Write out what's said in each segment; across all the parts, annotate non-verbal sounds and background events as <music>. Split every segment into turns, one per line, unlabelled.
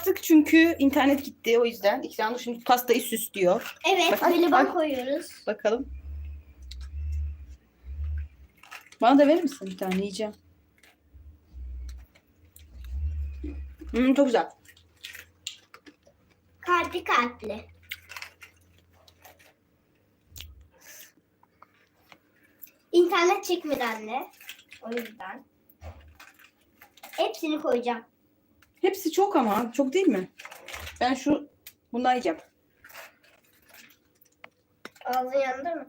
yaptık çünkü internet gitti o yüzden. İkranur şimdi pastayı süslüyor.
Evet,
Bak,
jelibon
ay.
koyuyoruz.
Bakalım. Bana da verir misin bir tane yiyeceğim. Hmm, çok güzel.
Kalpli kalpli. İnternet çekmedi anne. O yüzden. Hepsini koyacağım.
Hepsi çok ama çok değil mi? Ben şu bundan yiyeceğim.
Ağzın yandı mı?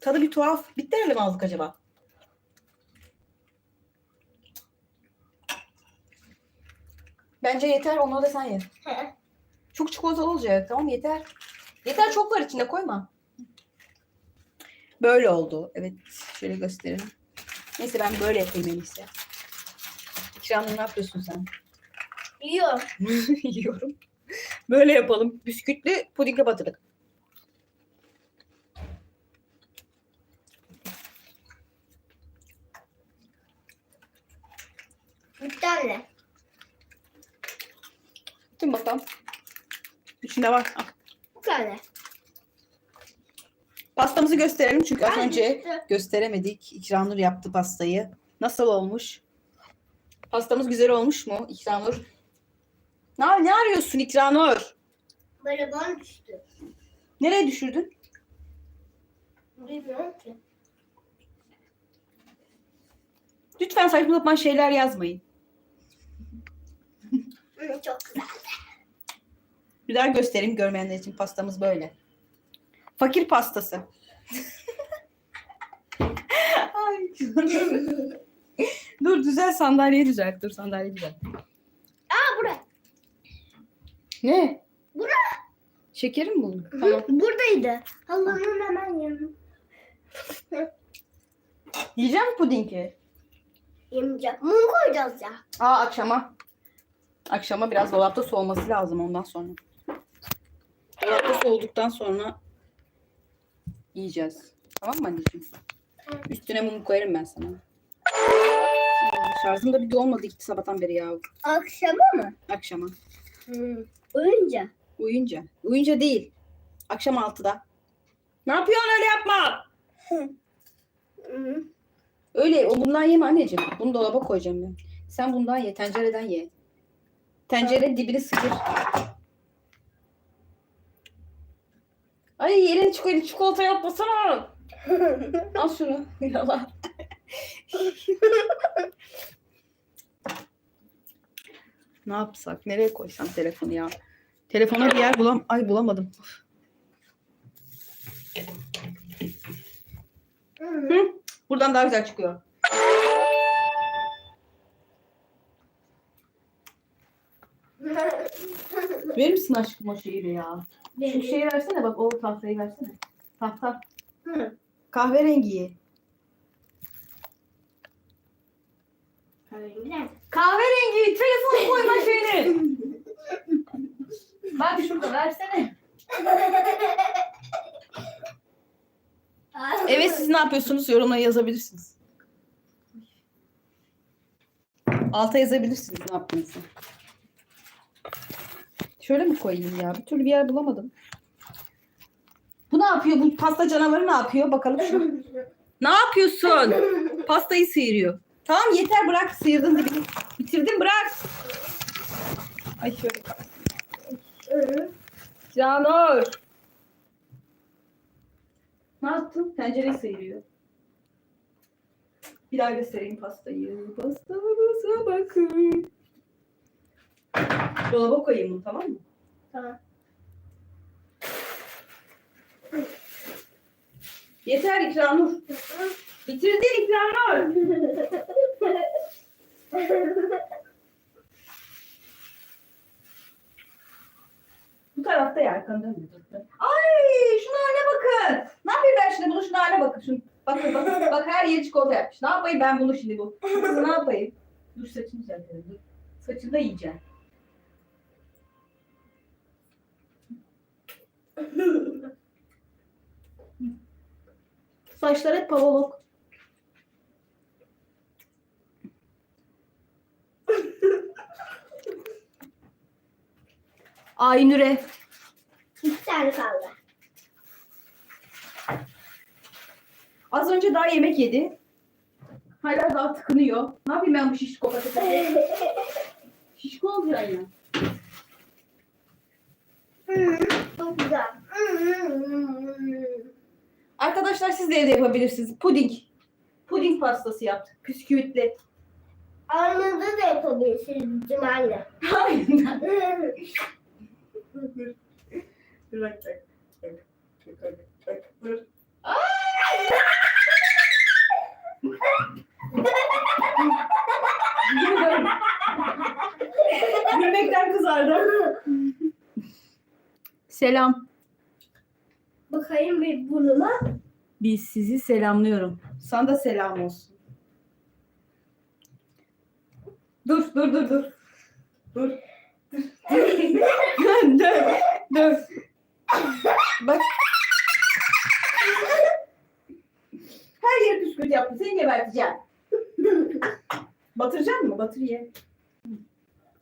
Tadı bir tuhaf. Bitti herhalde mi aldık acaba? Bence yeter. Onu da sen ye. Çok çikolatalı olacak. Tamam yeter. Yeter çok var içinde koyma. Böyle oldu. Evet şöyle gösterelim. Neyse ben böyle yapayım en iyisi. İkramım ne yapıyorsun sen?
Yiyor. <laughs>
Yiyorum. Böyle yapalım. Bisküvitli pudingle batırdık.
Bitti anne.
Tüm bakalım. İçinde var. Al.
Bu tane.
Pastamızı gösterelim çünkü az önce gösteremedik. İkranur yaptı pastayı. Nasıl olmuş? Pastamız güzel olmuş mu İkranur? Ne, ne arıyorsun İkranur?
Bana düştü.
Nereye düşürdün?
Bilmiyorum ki.
Lütfen saçma sapan şeyler yazmayın.
Çok güzel.
Güzel göstereyim görmeyenler için pastamız böyle. Fakir pastası. <laughs> Ay. dur düzel sandalyeyi düzelt. Dur sandalyeyi düzelt.
Aa buraya.
Ne?
Bura.
Şekerim mi buldun? Tamam.
Buradaydı. Halının hemen yanı. <laughs>
Yiyeceğim mi pudingi?
Yemeyeceğim. Mum koyacağız ya.
Aa akşama. Akşama biraz dolapta soğuması lazım ondan sonra. Dolapta soğuduktan sonra yiyeceğiz. Tamam mı anneciğim? Üstüne mum koyarım ben sana. Şarjım da bir de olmadı gitti sabahtan beri ya.
Akşama mı?
Akşama.
Hı. Ölünce.
Uyuyunca. Uyuyunca değil. Akşam 6'da. Ne yapıyorsun öyle yapma.
Hı.
Öyle o bundan yeme anneciğim. Bunu dolaba koyacağım ben. Sen bundan ye. Tencereden ye. Tencere dibini sıkır. Ay elini çikolata, çikolata yapmasana. Al şunu. <laughs> Yalan. <laughs> ne yapsak? Nereye koysam telefonu ya? Telefona bir yer bulam Ay bulamadım.
Hı.
Buradan daha güzel çıkıyor. Verir misin aşkım o şeyi ya? Şu şeyi versene bak o tahtayı versene. Tahta.
Hı.
Kahverengiyi.
Kahverengiler.
Kahverengi telefonu koyma şeyini. <laughs> bak şurada versene. Evet siz ne yapıyorsunuz yorumlara yazabilirsiniz. Alta yazabilirsiniz ne yaptığınızı. Şöyle mi koyayım ya? Bir türlü bir yer bulamadım. Bu ne yapıyor? Bu pasta canavarı ne yapıyor? Bakalım şu. Ne yapıyorsun? Pastayı sıyırıyor. Tamam yeter bırak. Sıyırdın dibini. Bitirdin bırak. Ay şöyle. Canur. Ne yaptın? Tencereyi sıyırıyor. Bir daha göstereyim pastayı. Pastamıza bakın. Dolaba koyayım bunu tamam mı?
Tamam.
Yeter İkranur. Bitirdin İkranur. Bu tarafta ya arkanı dur. Ay şuna haline bakın. Ne yapayım ben şimdi bunu şuna haline bakın. Şunu, bakın bak, bak her yeri çikolata yapmış. Ne yapayım ben bunu şimdi bu? Ne yapayım? Dur saçını düzeltelim dur. Saçını da yiyeceğim. Saçlar hep pavalok. Aynure.
İki tane kaldı.
Az önce daha yemek yedi. Hala daha tıkınıyor. Ne yapayım ben bu şişko patatesi? <laughs> şişko oldu yani.
Hmm. Çok güzel.
Arkadaşlar siz de evde yapabilirsiniz. Puding. Puding pastası yaptık. Püsküvitli.
Armada da yapabilirsiniz Cemal'le.
Aynen. <laughs> Dur bak bak. Bak bak bak. Dur. Selam.
Bakayım bir burnuma.
Biz sizi selamlıyorum. Sana da selam olsun. Dur, dur, dur, dur. Dur. Dur, <laughs> dur, dur. Bak. Her yeri püskürt yaptı. Seni geberteceğim. Batıracak mı? Batır ye.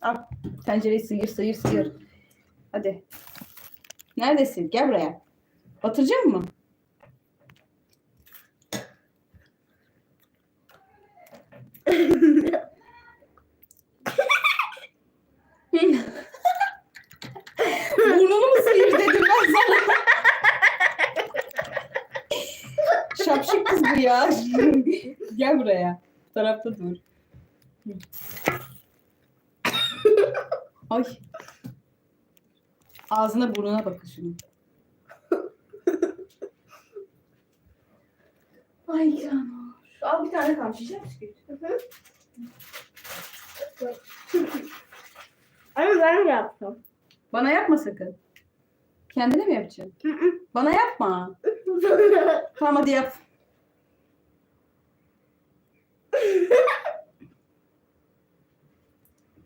Al. Tencereyi sıyır, sıyır, sıyır. Hadi. Neredesin? Gel buraya. Batıracak mı? Burnunu mu sıyır dedim ben sana. Şapşık kız bu ya. Gel buraya. Bu tarafta dur. Ay. Ağzına burnuna bakın şunu. <laughs> Ay canım. Al bir tane kalmış. Yiyecek misin?
Ama ben yaptım.
Bana yapma sakın. Kendine mi yapacaksın? Bana yapma. <laughs> Tamam hadi yap. <laughs>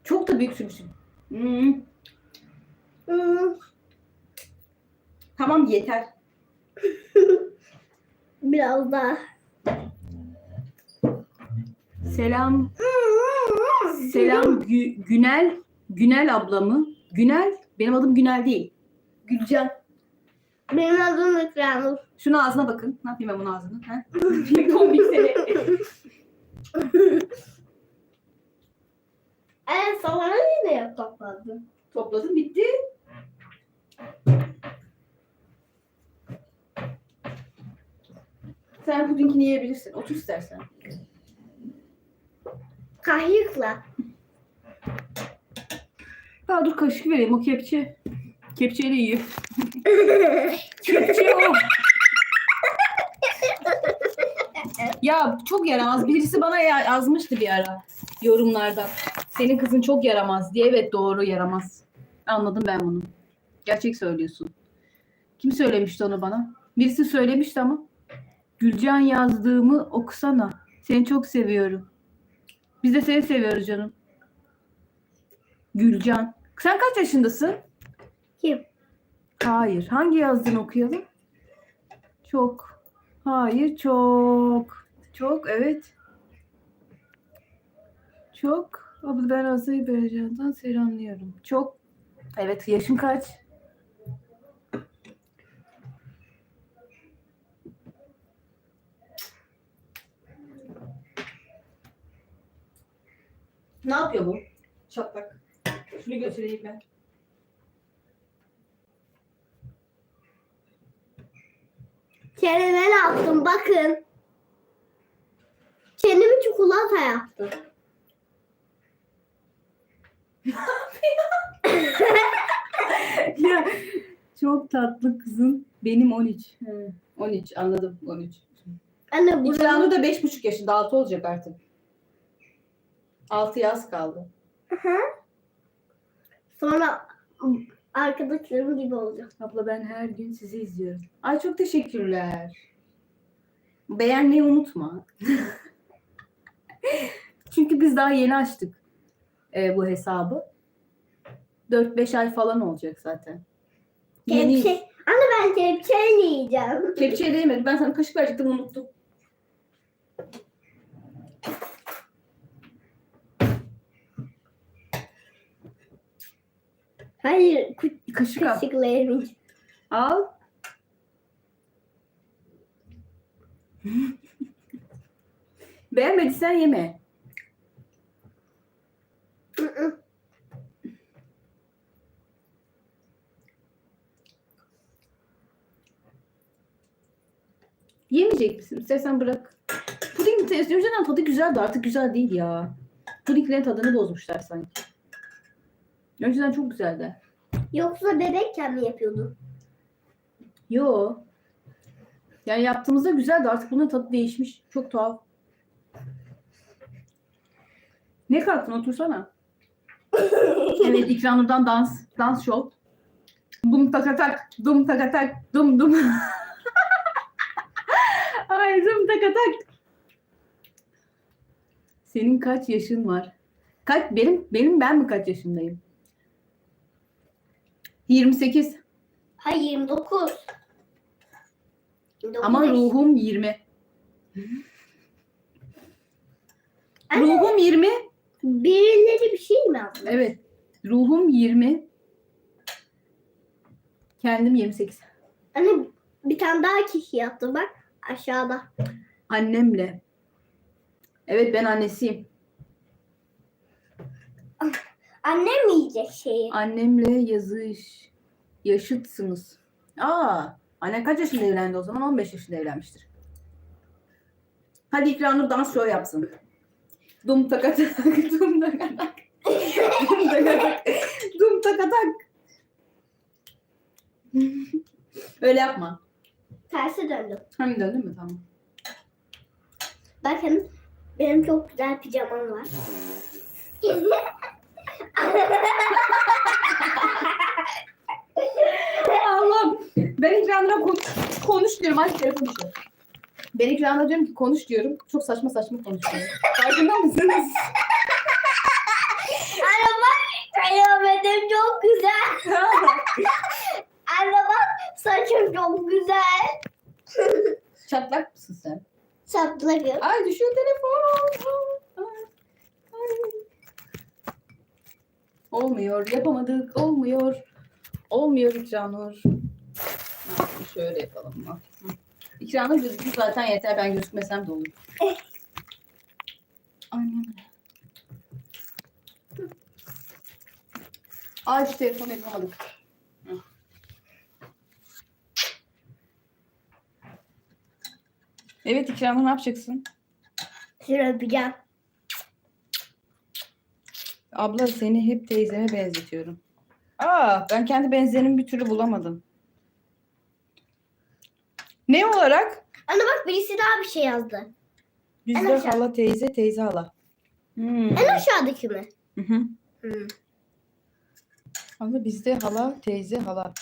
Çok da büyük sürmüşsün. Hmm. Tamam yeter. <laughs>
Biraz daha.
Selam. Selam Gü- Günel. Günel ablamı. Günel. Benim adım Günel değil. Gülcan.
Benim adım Ekranur.
Şunu ağzına bakın. Ne yapayım ben bunun ağzını? Ha? Komik seni. <laughs>
Evet sonra yine yap topladım.
Topladım bitti. Sen pudingini yiyebilirsin. Otur istersen.
Kaşıkla.
Daha dur kaşık vereyim o kepçe. Kepçeyle yiyor. <laughs> Kepçe o. <laughs> ya çok yaramaz. Birisi bana ya- yazmıştı bir ara yorumlarda. Senin kızın çok yaramaz diye. Evet doğru yaramaz. Anladım ben bunu. Gerçek söylüyorsun. Kim söylemişti onu bana? Birisi söylemişti ama. Gülcan yazdığımı okusana. Seni çok seviyorum. Biz de seni seviyoruz canım. Gülcan. Sen kaç yaşındasın?
Kim?
Hayır. Hangi yazdığını okuyalım? Çok. Hayır, çok. Çok, evet. Çok. Abla ben Azayı Bercan'dan selamlıyorum. Çok. Evet, yaşın kaç? Ne yapıyor bu? Çatlak. Şunu götüreyim ben.
Çeneme yaptım bakın. Çenemi çikolata yaptım.
ya <laughs> çok tatlı kızım. Benim 13. He, 13 anladım 13.
Anne
İkranur
bunu
da 5,5 yaşında 6 olacak artık. 6 yaz kaldı.
sonra arkadaşlarım gibi olacak.
Abla ben her gün sizi izliyorum. Ay çok teşekkürler. Beğenmeyi unutma. <laughs> Çünkü biz daha yeni açtık e, bu hesabı. 4-5 ay falan olacak zaten. Yeni.
Kepçe. Anne ben kepçeyle yiyeceğim.
Kepçeye değmedi. Ben sana kaşık verecektim unuttum.
Hayır. Ku-
Kaşık al.
Kaşıklayayım.
Al. <laughs> Beğenmediysen yeme. Yemeyecek misin? İstersen bırak. Puding de önceden tadı güzeldi. Artık güzel değil ya. Pudinglerin tadını bozmuşlar sanki. Önceden çok güzeldi.
Yoksa bebekken mi yapıyordun?
Yo. Yani yaptığımızda güzeldi. Artık bunun tadı değişmiş. Çok tuhaf. Ne kalktın? Otursana. <laughs> evet İkranur'dan dans. Dans show. Dum takatak. Dum takatak. Dum dum. <laughs> Ay dum takatak. Senin kaç yaşın var? Kaç benim benim ben mi kaç yaşındayım? 28.
Hayır 29. 29
Ama ruhum 20.
Anne,
Ruhum 20.
Birileri bir şey mi yapmış?
Evet. Ruhum 20. Kendim 28.
Anne bir tane daha kişi yaptı bak aşağıda.
Annemle. Evet ben annesiyim.
Annem yiyecek şeyi?
Annemle yazış. Yaşıtsınız. Aa, annen kaç yaşında evlendi o zaman? 15 yaşında evlenmiştir. Hadi İkranur dans show yapsın. Dum takatak, dum takatak. Dum takatak, dum takatak. Öyle yapma.
Tersi döndüm.
Hani döndün mü? Tamam.
Bakın benim çok güzel pijamam var. <laughs>
Allah'ım. Ben İkranur'a konuş, konuş diyorum. Aç telefonu şu. Ben İkranur'a diyorum ki konuş diyorum. Çok saçma saçma konuşuyor. Farkında mısınız? <laughs>
Bak kıyafetim çok güzel. <laughs> Bak saçım çok güzel.
Çatlak mısın sen?
Çatlakım.
Ay düşüyor telefon. Ay, ay. Olmuyor. Yapamadık. Olmuyor. Olmuyor İkranur. Şöyle yapalım mı? İkranur gözüküyor zaten yeter. Ben gözükmesem de olur. Ay şu telefonu yapamadık. Evet İkranur ne yapacaksın?
Şunu öpeceğim.
Abla seni hep teyzeme benzetiyorum. Aa, ben kendi benzerimi bir türlü bulamadım. Ne olarak?
Anne bak birisi daha bir şey yazdı.
Bizde
aşağı.
hala teyze, teyze hala. Hmm.
En aşağıdaki mi?
Hı hı.
Hı.
Ama bizde hala, teyze, hala.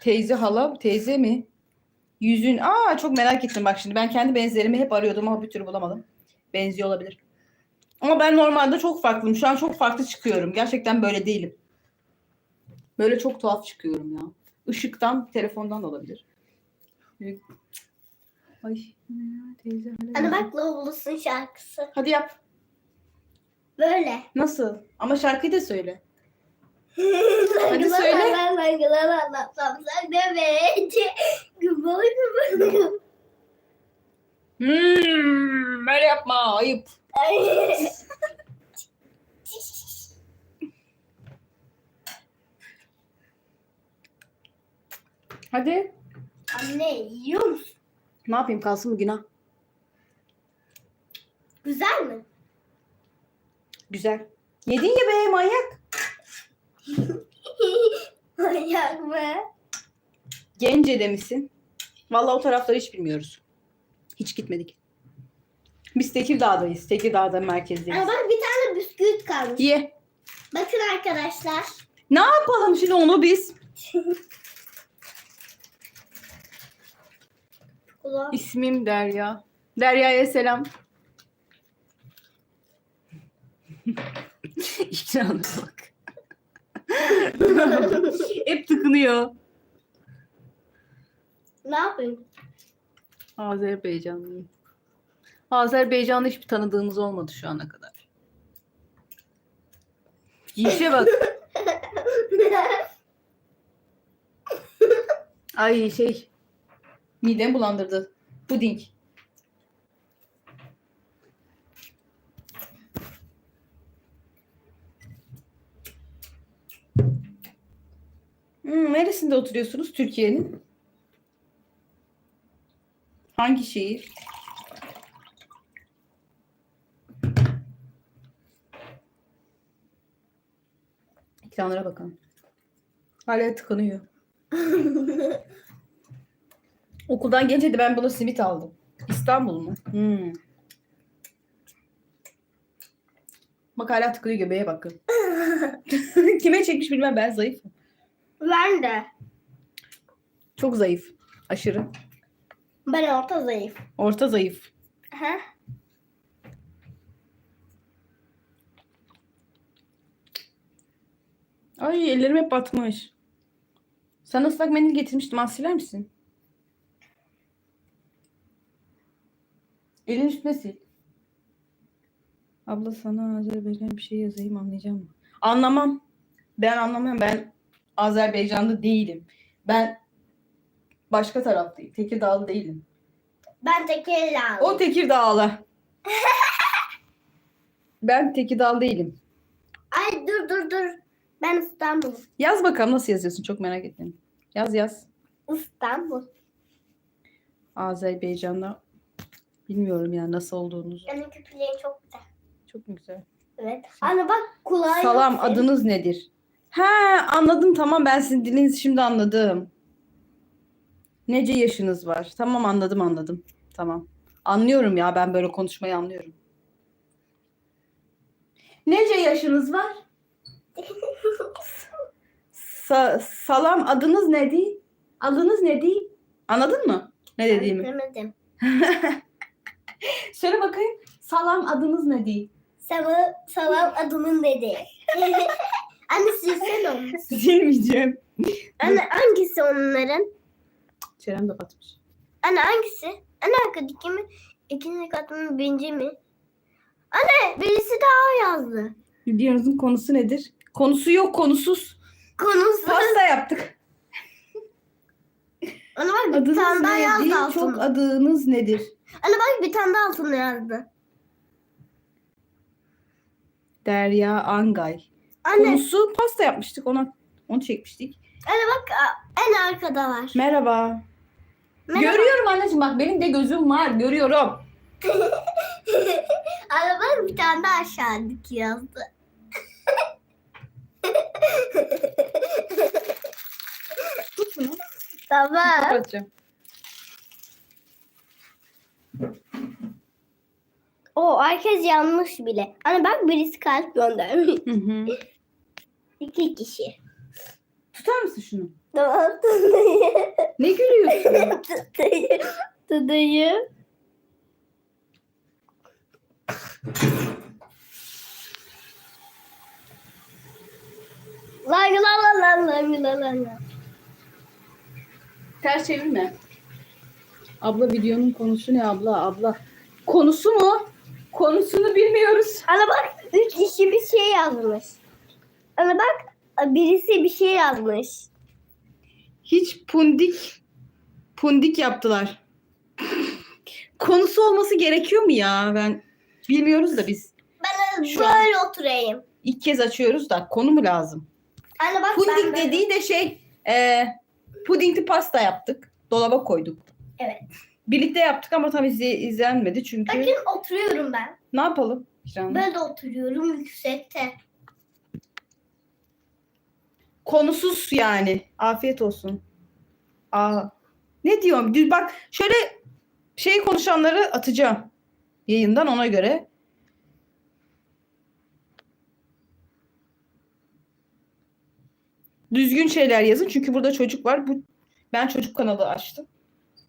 Teyze, hala, teyze mi? Yüzün, aa çok merak ettim bak şimdi. Ben kendi benzerimi hep arıyordum ama bir türlü bulamadım. Benziyor olabilir. Ama ben normalde çok farklıyım. Şu an çok farklı çıkıyorum. Gerçekten böyle değilim. Böyle çok tuhaf çıkıyorum ya. Işıktan, telefondan da olabilir. Böyle- Ay, teyze.
Anne bak Lovelus'un şarkısı.
Hadi yap.
Böyle.
Nasıl? Ama şarkıyı da söyle.
Hadi
söyle.
Saygılar bence. Gıbıl gıbıl gıbıl.
Hmm, böyle yapma. Ayıp. <laughs> Hadi.
Anne yiyor musun?
Ne yapayım kalsın mı günah?
Güzel mi?
Güzel. Yedin ya be manyak. <laughs>
Manyak mı?
Gence'de misin? Vallahi o tarafları hiç bilmiyoruz. Hiç gitmedik. Biz Tekirdağ'dayız. Tekirdağ'da merkezdeyiz.
Ama bak bir tane bisküvit kalmış.
Ye.
Bakın arkadaşlar.
Ne yapalım şimdi onu biz?
Kulağım.
İsmim Derya. Derya'ya selam. <laughs> İkran'a bak. <laughs> Hep tıkınıyor.
ne yapayım?
Azerbaycanlıyım. Azerbaycan'da hiçbir tanıdığımız olmadı şu ana kadar. Giyişe bak. <laughs> Ay şey. Midemi bulandırdı. Puding. Hmm, neresinde oturuyorsunuz Türkiye'nin? Hangi şehir? Ekranlara bakın. Hala tıkanıyor. <laughs> Okuldan gelince de ben buna simit aldım. İstanbul mu? Hmm. Bak hala tıkıyor göbeğe bakın. <laughs> Kime çekmiş bilmem ben zayıfım.
ben de.
Çok zayıf. Aşırı.
Ben orta zayıf.
Orta zayıf.
Aha.
Ay ellerim hep batmış. Sana ıslak mendil getirmiştim. Az siler misin? Elin üstüne sil. Abla sana Azerbaycan bir şey yazayım anlayacağım mı? Anlamam. Ben anlamam. Ben Azerbaycanlı değilim. Ben başka taraftayım. Tekirdağlı değilim.
Ben Tekirdağ.
O Tekirdağlı. <laughs> ben Tekirdağlı değilim.
Ay dur dur dur. Ben İstanbul.
Yaz bakalım nasıl yazıyorsun çok merak ettim. Yaz yaz.
İstanbul.
Azerbaycan'da bilmiyorum ya nasıl olduğunuzu.
Benim küpelerim çok güzel.
Çok mu güzel?
Evet. Anne bak kulağı
Salam
yok senin.
adınız nedir? Ha anladım tamam ben sizin dilinizi şimdi anladım. Nece yaşınız var? Tamam anladım anladım. Tamam. Anlıyorum ya ben böyle konuşmayı anlıyorum. Nece yaşınız var? Sa- salam adınız ne değil? Adınız ne değil? Anladın mı? Ne dediğimi?
Demedim. <laughs>
Söyle bakayım. Salam adınız ne değil?
Sana salam adımın dedi. <laughs> Anne silsene onu.
Silmeyeceğim.
Anne hangisi onların?
Çenem de batmış.
Anne hangisi? Anne arkadaki mi? İkinci katının birinci mi? Anne birisi daha yazdı.
Videonuzun konusu nedir? Konusu yok konusuz.
Konusu.
Pasta yaptık.
Anne bak bir tane daha
nedir?
yazdı
Çok
altına.
adınız nedir?
Anne bak bir tane daha altına yazdı.
Derya Angay.
Anne,
Konusu pasta yapmıştık ona. Onu çekmiştik.
anne bak en arkadalar.
Merhaba.
Merhaba.
Görüyorum anneciğim bak benim de gözüm var. Görüyorum. <laughs>
Bak bir tane daha aşağıdaki yazdı.
Tut şunu.
Tamam.
Kapatacağım.
O herkes yanlış bile. Anne bak birisi kalp göndermiş.
Hı hı.
İki kişi.
Tutar mısın şunu?
Tamam tutayım.
Ne gülüyorsun? <laughs>
tutayım. Tutayım. Lan lan lan lan lan lan lan.
Ters çevirme. Abla videonun konusu ne abla? Abla. Konusu mu? Konusunu bilmiyoruz.
Ana bak üç kişi bir şey yazmış. Ana bak birisi bir şey yazmış.
Hiç pundik pundik yaptılar. Konusu olması gerekiyor mu ya? Ben bilmiyoruz da biz.
Ben
Şu
böyle oturayım.
İlk kez açıyoruz da konu mu lazım?
Anne bak
Puding
ben
dediği de şey e, pudingli pasta yaptık. Dolaba koyduk.
Evet.
Birlikte yaptık ama tam izle, izlenmedi çünkü.
Bakın oturuyorum ben.
Ne yapalım? Canım?
Böyle oturuyorum yüksekte.
Konusuz yani. Afiyet olsun. Aa. Ne diyorum? Bak şöyle şey konuşanları atacağım. Yayından ona göre. Düzgün şeyler yazın çünkü burada çocuk var. Bu ben çocuk kanalı açtım.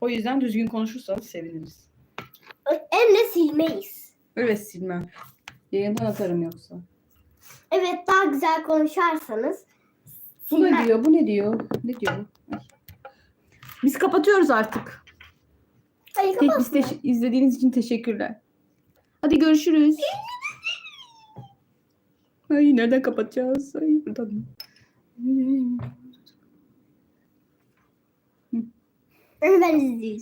O yüzden düzgün konuşursanız seviniriz.
Hem de silmeyiz.
Evet silmem. Yayından atarım yoksa.
Evet daha güzel konuşarsanız
Bu ne
silmem.
diyor? Bu ne diyor? Ne diyor? Ay. Biz kapatıyoruz artık.
Hayır
Tek biz teş- izlediğiniz için teşekkürler. Hadi görüşürüz. Ay nereden kapatacağız? Ay buradan.
Ben izleyeceğim.